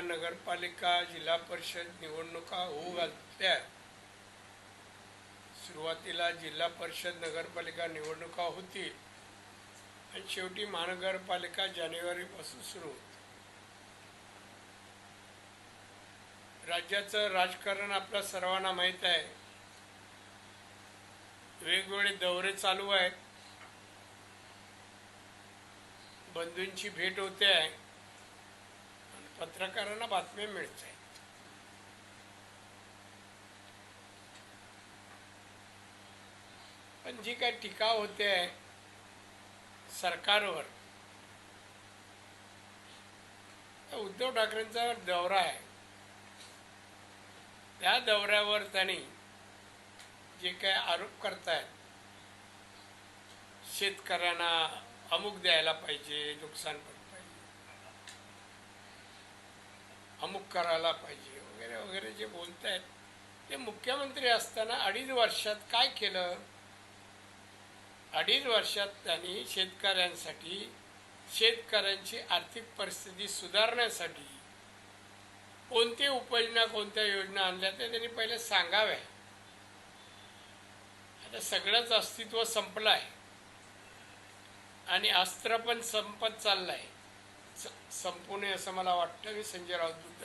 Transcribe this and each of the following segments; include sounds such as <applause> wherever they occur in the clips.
नगरपालिका जिल्हा परिषद निवडणुका होऊ घातल्या सुरुवातीला जिल्हा परिषद नगरपालिका निवडणुका होतील. आणि शेवटी महानगरपालिका जानेवारीपासून सुरू होत. राज्याचं राजकारण आपल्या सर्वांना माहीत आहे. वेगवेगळे दौरे चालू आहेत. बंधूंची भेट होते आहे. पत्रकारांना बातम्या मिळत आहेत. पण जी काय टीका होते आहे सरकारवर उद्धव ठाकरेंचा दौरा आहे. त्या दौऱ्यावर त्यांनी जे काय आरोप करतायत शेतकऱ्यांना अमुक द्यायला पाहिजे नुकसान अमुक करायला पाहिजे वगैरे वगैरे जे बोलत आहेत ते मुख्यमंत्री असताना अडीच वर्षात काय केलं? अडीच वर्षात त्यांनी शेतकऱ्यांसाठी शेतकऱ्यांची आर्थिक परिस्थिती सुधारण्यासाठी कोणती उपाययोजना कोणत्या योजना आणल्या त्या त्यांनी पहिले सांगाव्या. आता सगळंच अस्तित्व संपलं आहे आणि अस्त्र पण संपत चाललं आहे संपू नये असं मला वाटतं. मी संजय राऊत बोलतो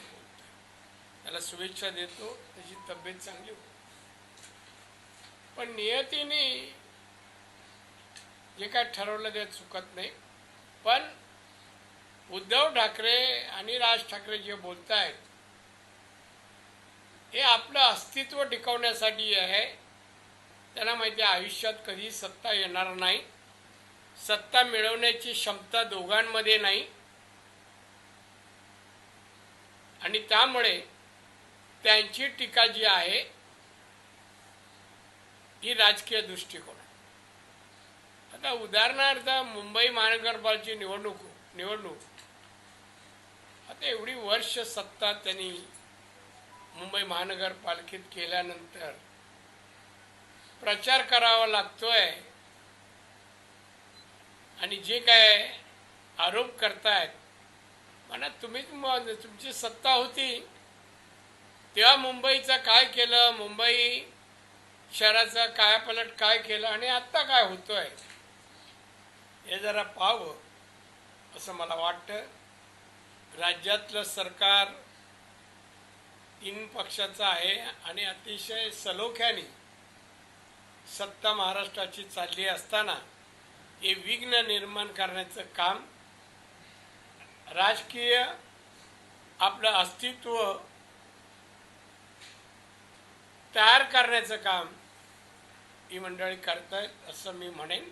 त्याला शुभेच्छा देतो. त्याची तब्येत चांगली होती पण नियतीने जे काय ठरवलं ते चुकत नाही. पण उद्धव ठाकरे आणि राज ठाकरे जे बोलत आहेत हे आपलं अस्तित्व टिकवण्यासाठी आहे. त्यांना माहिती आहे आयुष्यात कधी सत्ता येणार नाही. सत्ता मिळवण्याची क्षमता दोघांमध्ये नाही. आणि त्यामुळे त्यांची टीका जी आहे ही राजकीय दृष्टिकोन आता उदाहरणार्थ मुंबई महानगरपालिकेची निवडणूक निवडणूक. आता एवढी वर्ष सत्ता त्यांनी मुंबई महानगरपालिकेत केल्यानंतर प्रचार करावा लागतोय. आणि जे काय आरोप करतायत म्हणा तुम्हीच तुमची सत्ता होती. तेव्हा मुंबईचं काय केलं? मुंबई शहराचा कायापलट काय केलं? आणि आत्ता काय होतोय? हे जरा पाहावं असं मला वाटतं. राज्यातलं सरकार तीन पक्षाचं आहे आणि अतिशय सलोख्याने सत्ता महाराष्ट्राची चालली असताना हे विघ्न निर्माण करण्याचं काम राजकीय आपलं अस्तित्व तयार करण्याचं काम ही मंडळी करतायत असं मी म्हणेन.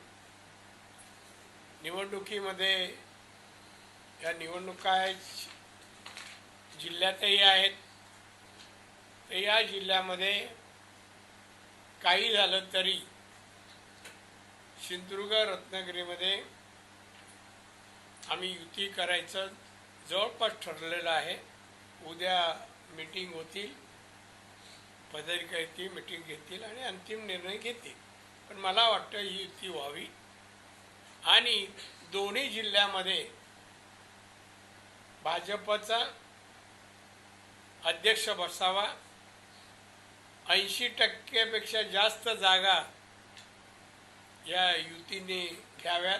निवडणुकीमध्ये या निवडणुका जिल्ह्यातही आहेत. तर या जिल्ह्यामध्ये काही झालं तरी सिंधुदुर्ग रत्नागिरीमध्ये आम्ही युती करायचं जवळपास ठरलेलं आहे. उद्या मीटिंग होतील. पदाधिकारी मीटिंग घेतील आणि अंतिम निर्णय घेतील. पण मला वाटतं ही युती व्हावी. आणि दोन्ही जिल्ह्यामध्ये भाजपचा अध्यक्ष बसावा. ऐंशी टक्क्यापेक्षा जास्त जागा या युतीने घ्याव्यात.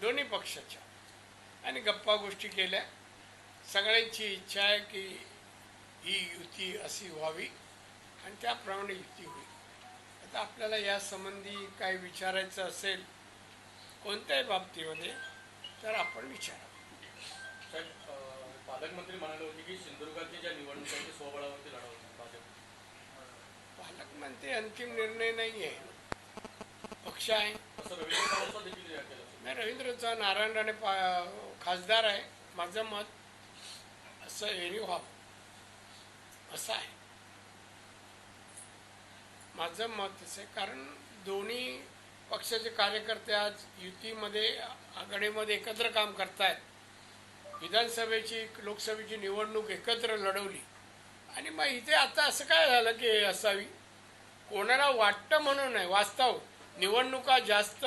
दोन्ही पक्षाच्या. आणि गप्पा गोष्टी केल्या. सगळ्यांची इच्छा आहे की ही युती अशी व्हावी आणि त्याप्रमाणे युती होईल. आता आपल्याला या संबंधी काय विचारायचं असेल कोणत्याही बाबतीमध्ये तर आपण विचारा. पालकमंत्री म्हणाले होते की सिंधुदुर्गातल्या ज्या निवडणुका स्वबळावरती लढवणार भाजप. पालक म्हणते अंतिम निर्णय नाही आहे पक्ष आहे. असं रवींद्र देखील जाहीर रवींद्रचा नारायण राणे पा खासदार आहे माझं मत असं एरिओ व्हावं असं आहे. माझं मत असं आहे कारण दोन्ही पक्षाचे कार्यकर्ते आज युतीमध्ये आघाडीमध्ये एकत्र काम करतायत. विधानसभेची लोकसभेची निवडणूक एकत्र लढवली. आणि मग इथे आता असं काय झालं की असावी? कोणाला वाटतं म्हणून नाही वास्तव. निवडणुका जास्त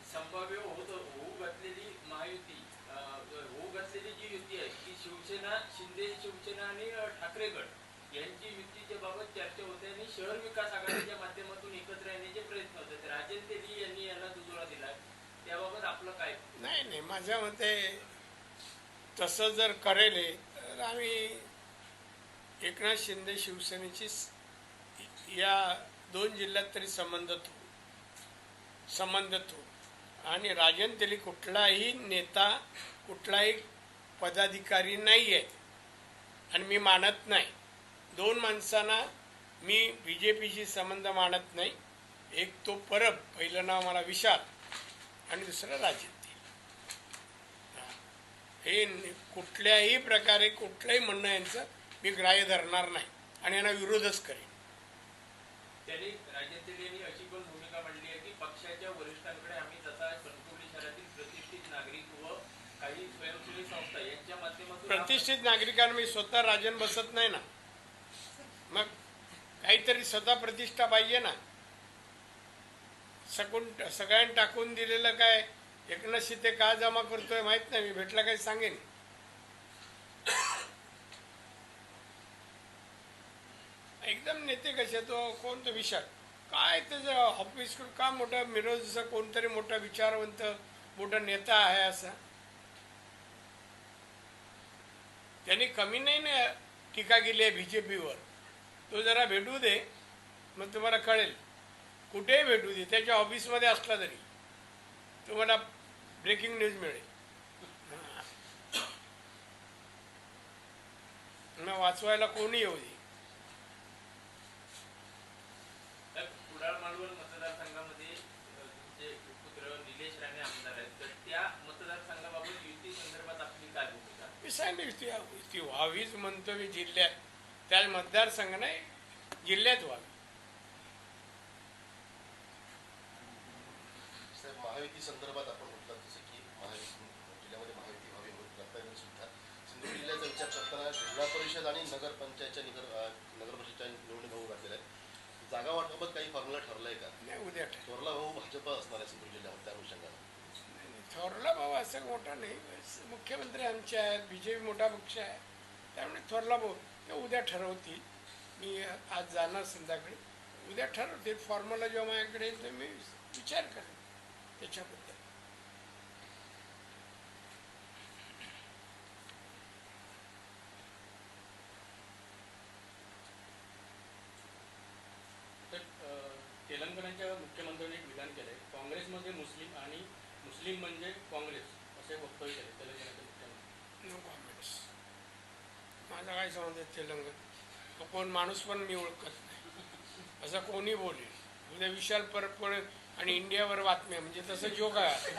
संभाव्य होत होऊ घातलेली महायुती होऊ घातलेली जी युती आहे ती शिवसेना शिंदे शिवसेना आणि ठाकरेगड ठाकरे गट यांची युतीच्या बाबत चर्चा होते आणि शहर विकास आघाडीच्या माध्यमातून एकत्र येण्याचे प्रयत्न होते. राजन तेली यांनी यांना दुजोरा दिला. त्याबाबत आपलं काय? नाही नाही माझ्या मते तसं जर करेल तर आम्ही एकनाथ शिंदे शिवसेनेची या दोन जिल्ह्यात तरी संबंधित हो संबंधित होऊ. आणि राजन तेली कुठलाही नेता कुठलाही पदाधिकारी नाही आहेत आणि मी मानत नाही. दोन माणसांना मी बी जे पीशी संबंध मानत नाही. एक तो परब पहिलं नाव मला विशाल आणि दुसरं राजन हे कुठल्याही प्रकारे कुठलंही म्हणणं यांचं मी ग्राह्य धरणार नाही. आणि यांना विरोधच करेन. त्यांनी राजन यांनी अशी पण भूमिका मांडली आहे की पक्षाच्या वरिष्ठांकडे प्रतिष्ठित नागरिकांना मी स्वतः राजन बसत नाही ना. मग काहीतरी स्वतः प्रतिष्ठा पाहिजे ना. सकून सगळ्यांनी टाकून दिलेलं काय? एकनाथ शिते का जमा करतोय माहीत नाही मी भेटला काही सांगेन. <coughs> एकदम नेते कसे तो कोणतं विषय काय त्याचं ऑफिस का मोठा मिरोजचा कोणतरी मोठा विचारवंत मोठा नेता आहे असा. त्यांनी कमी नाही ना टीका केली आहे बी जे पीवर तो जरा भेटू दे मग तुम्हाला कळेल. कुठेही भेटू दे त्याच्या ऑफिसमध्ये असला तरी तुम्हाला ब्रेकिंग न्यूज मिळेल. वाचवायला कोणी येऊ दे तर कुडाळ मालवण मतदारसंघामध्ये तुमचे पुत्र निलेश राणे आमदार आहेत. तर त्या मतदारसंघाबाबत युती संदर्भात आपली काय भूमिका? मी सांगितलं ती ती व्हावीच म्हणतो मी जिल्ह्यात. त्या मतदारसंघ नाही जिल्ह्यात व्हावी. महायुती संदर्भात आपण म्हटलं जसं की महायुती जिल्ह्यामध्ये महायुती व्हावी म्हणून सुद्धा सिंधुदुर्ग जिल्ह्याचा विचार करताना जिल्हा परिषद आणि नगरपंचायतच्या निगर अं, नगरपरिषदच्या निवडणूक होऊ घातलेल्या आहेत. जागा वाटपात काही फॉर्म्युला ठरलाय का? नाही उद्या ठर थोरला भाऊ भाजप असणार आहे सिंधुदुर्ग जिल्ह्यामध्ये त्या अनुषंगानं थोरला भाऊ असं मोठा नाही मुख्यमंत्री आमचे आहेत बी जे पी मोठा पक्ष आहे. त्यामुळे थोरला भाऊ ते उद्या ठरवतील. मी आज जाणार संध्याकाळी. उद्या ठरवतील. फॉर्म्युला जेव्हा माझ्याकडे येईल तर मी विचार करेन. त्याच्याबद्दल. मुस्लिम म्हणजे काँग्रेस असे वक्तव्य केले तेलंगणाच्या मुख्यमंत्री. काँग्रेस. माझा काय संबंध तेलंगण? कोण माणूस पण मी ओळखत नाही. असं कोणी बोलेल? उद्या विशाल परपळ आणि इंडियावर बातम्या म्हणजे तसं जोग आहे.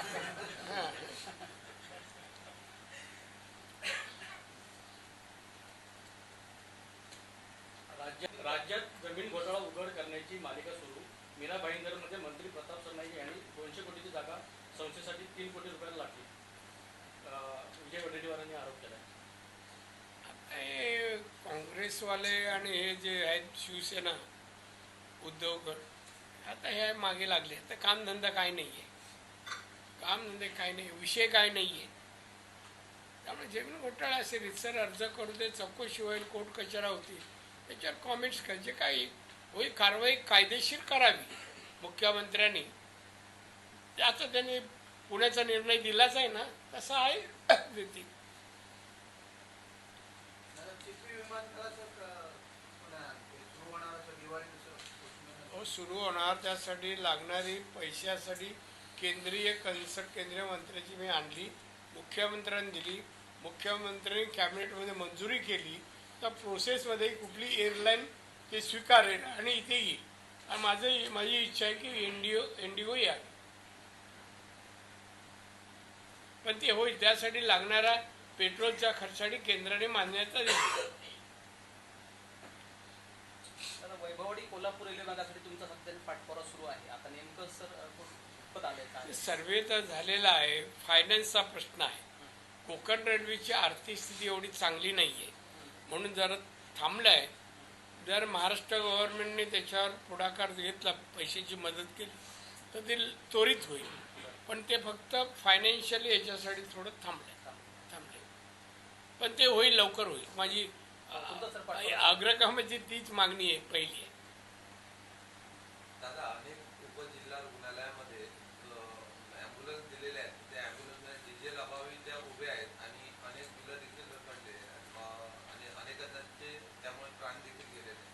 राज्यात राज्यात जमीन घोटाळा उघड करण्याची मालिका सुरू. मीरा भाईंदरमध्ये मंत्री प्रताप सरनाईक यांनी दोनशे कोटीची जागा संस्थेसाठी तीन कोटी रुपयाला लागतील. विजय वडेट्टीवारांनी आरोप केला आहे काँग्रेसवाले आणि हे जे आहेत शिवसेना उद्धव गट आता हे मागे लागले तर कामधंदा काय नाही आहे कामधंदे काय नाही विषय काय नाही आहे त्यामुळे जमीन घोटाळा असेल सर अर्ज करू दे चौकशी होईल कोर्ट कचरा होती त्याच्यावर कॉमेंट्स करायचे काही होई कारवाई कायदेशीर करावी. मुख्यमंत्र्यांनी त्याचा त्यांनी पुण्याचा निर्णय दिलाच आहे ना तसा आहे देतील सुरू होणार दुसरं हो सुरू होणार. त्यासाठी लागणारी पैशासाठी केंद्रीय कन्सल्ट केंद्रीय मंत्र्याची मी आणली मुख्यमंत्र्यांनी दिली. मुख्यमंत्र्यांनी कॅबिनेटमध्ये मंजुरी केली. तर प्रोसेसमध्ये कुठली एअरलाईन ते स्वीकारेल आणि इथे येईल. आणि माझं माझी इच्छा आहे की इंडिओ इंडिगो यावी पण ते होईल. त्यासाठी लागणारा पेट्रोलच्या खर्चासाठी केंद्राने मान्यता दिली. तर वैभववाडी कोल्हापूर रेल्वे मार्गासाठी तुमचा सध्या पाठपुरावा सुरू आहे. आता नेमकं सर सर्वे तर झालेला आहे. फायनान्सचा प्रश्न आहे. कोकण रेल्वेची आर्थिक स्थिती एवढी चांगली नाही आहे म्हणून जरा थांबलं आहे जर महाराष्ट्र गव्हर्नमेंटने त्याच्यावर पुढाकार घेतला पैशाची मदत केली तर ते त्वरित होईल. पण ते फक्त फायनान्शियली याच्यासाठी थोडं थांबलं. थांबले. पण ते होईल लवकर होईल. माझी अग्रगामाची तीच मागणी आहे पहिली आहे. दादा अनेक उपजिल्हा रुग्णालयामध्ये ॲम्ब्युलन्स दिलेले आहेत. त्या ॲम्ब्युलन्सला डिझेल अभावी त्या उभ्या आहेत आणि अनेक मुलं देखील रखडले अं, आणि अनेकांचे त्यामुळे प्राण देखील गेलेले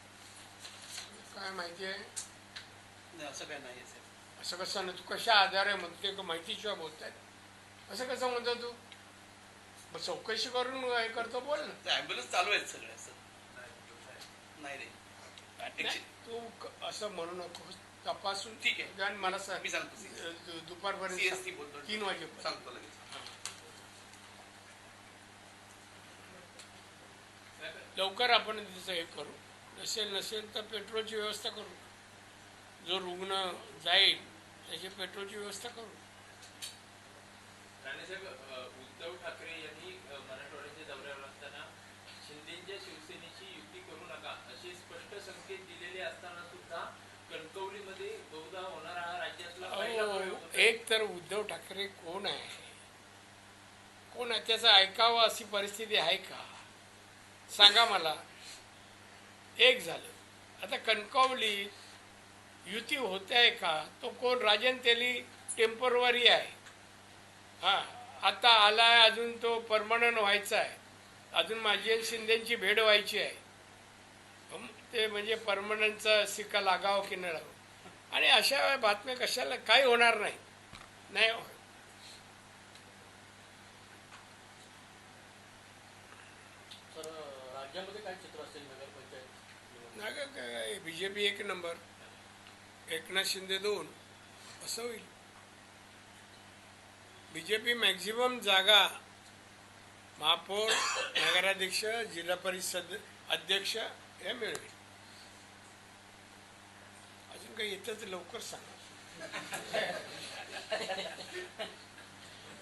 काय माहिती आहे? असं काय नाही असं कसं ना तू कशा आधारे म्हणते का माहितीशिवाय बोलतायत. असं कसं म्हणतो तू? मग चौकशी करून हे करतो बोल ना. ॲम्ब्युलन्स चालू आहेत सगळे असं. नाही रे. तू असं म्हणू नको तपासून ठीक आहे. आणि मला सांग मी सांगतो दुपारपर्यंत. बोलतो. तीन वाजेपर्यंत. सांगतो लगेच. लवकर आपण तिचं हे करू. नसेल नसेल तर पेट्रोलची व्यवस्था करू. जो रुग्ण जाईल त्याची पेट्रोलची व्यवस्था करू. राणेसाहेब उद्धव ठाकरे यांनी मराठवाड्याच्या दौऱ्यावर असताना शिंदेच्या शिवसेनेची युती करू नका असे स्पष्ट संकेत दिलेले असताना सुद्धा कणकवलीमध्ये बहुधा होणारा हा राज्यातला. एक तर उद्धव ठाकरे कोण आहे? कोण आहे? त्याचं ऐकावं अशी परिस्थिती आहे का? सांगा मला. एक झालं. आता कणकवली युती होते आहे का? तो कोण? राजन तेली टेम्परवरी आहे. हा आता आलाय अजून तो परमनंट व्हायचा आहे. अजून माझी आणि शिंदेची भेट व्हायची आहे. ते म्हणजे परमनंटचा सिक्का लागावं की न लागावं? आणि अशा बातम्या कशाला? काही होणार नाही. नाही हो. राज्यामध्ये काय चित्र असेल नगरपंचायत? बी जे पी एक नंबर. एकनाथ शिंदे दोन असं होईल. बी जे पी मॅक्झिमम जागा महापौर नगराध्यक्ष जिल्हा परिषद अध्यक्ष हे मिळवेल अजून काही येतच लवकर सांगा.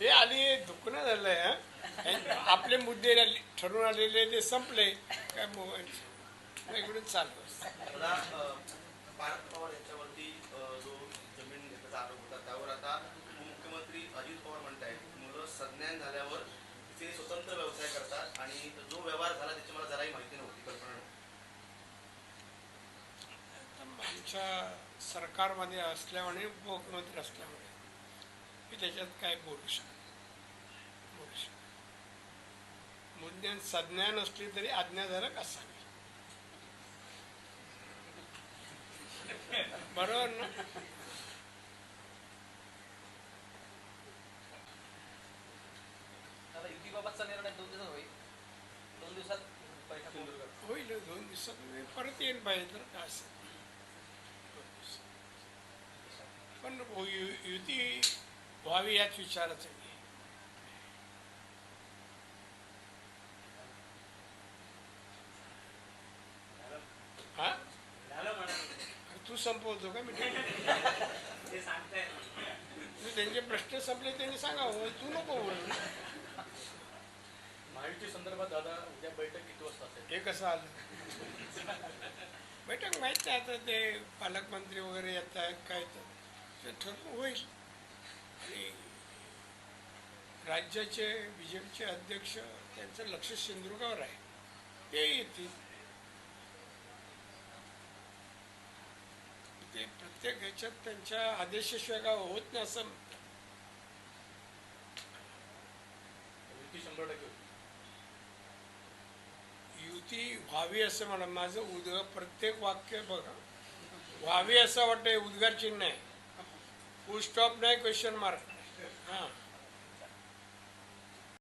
हे आली दुखणं झालंय आपले मुद्दे ठरवून ठरून आलेले ते संपले. काय मोबाईल इकडून चालू असतं. पवार यांच्यावरती जो जमीन घेतल्याचा आरोप होता त्यावर आता उपमुख्यमंत्री अजित पवार म्हणतायत. मुलं संज्ञान झाल्यावर ते स्वतंत्र व्यवसाय करतात आणि जो व्यवहार झाला त्याची मला जराही माहिती नव्हती कल्पना आमच्या सरकारमध्ये असल्यामुळे उपमुख्यमंत्री असल्यामुळे मी त्याच्यात काय बोलू शकत बोलू शकत मुद्द्यात संज्ञा असली तरी आज्ञाधारक असावी. बरोबर ना आता युतीबाबतचा निर्णय दोन दिवसात होईल दोन दिवसात बैठक. सिंधुदुर्गात होईल दोन दिवसात मी परत येईन पाहिजे तर काय असेल पण हो- यु- युती व्हावी याच विचाराचं आहे. हा संपवतो का मी ते त्यांचे प्रश्न संपले त्यांनी सांगावं तू नको बोलू. महायुती संदर्भात दादा उद्या बैठक किती वाजता असेल? हे कसं आलं? बैठक माहीत नाही आता ते पालकमंत्री वगैरे येत आहेत काय तर. ते ठरवून होईल. आणि राज्याचे बी जे पीचे अध्यक्ष त्यांचं लक्ष सिंधुदुर्गावर आहे. ते येतील. ते प्रत्येक ह्याच्यात त्यांच्या आदेशाशिवाय काय होत नाही असं होती. युती व्हावी असं म्हणा. माझं उद्गार प्रत्येक वाक्य बघा. व्हावी असं वाटतंय उद्गार चिन्ह आहे. फुल स्टॉप नाही क्वेश्चन मार्क हां.